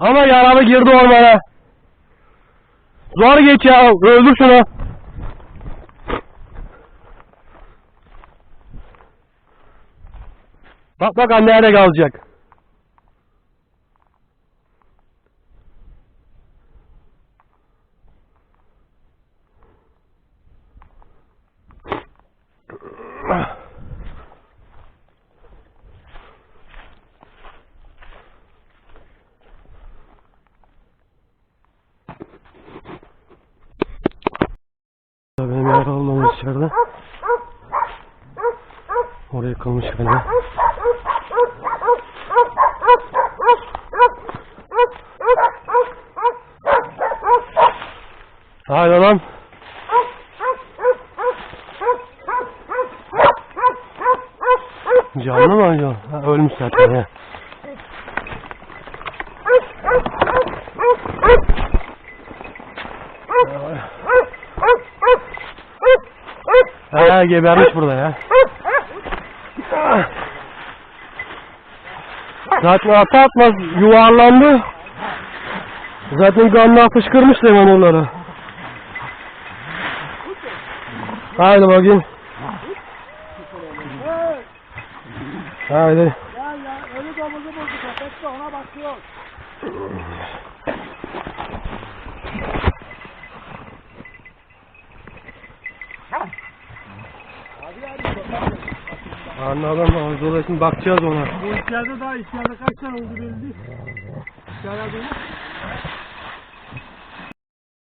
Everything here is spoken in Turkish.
Ama yaralı girdi ormana. Zor geç ya. Öldür şunu. Bak bak anne nerede kalacak. Benim yer olmamış içeride. Oraya kalmış galiba. Haydi lan. Canlı mı acaba? Ha, ölmüş zaten ya. Ha gebermiş burada ya. Zaten ata atmaz yuvarlandı. Zaten kanla fışkırmış hemen onları. Haydi bakayım. Haydi. Ya ya ölü domuzu buldu köpek de ona bakıyor. Anladım. Dolayısıyla bakacağız ona. Bu içeride daha içeride kaç tane oldu belli değil. İçeride.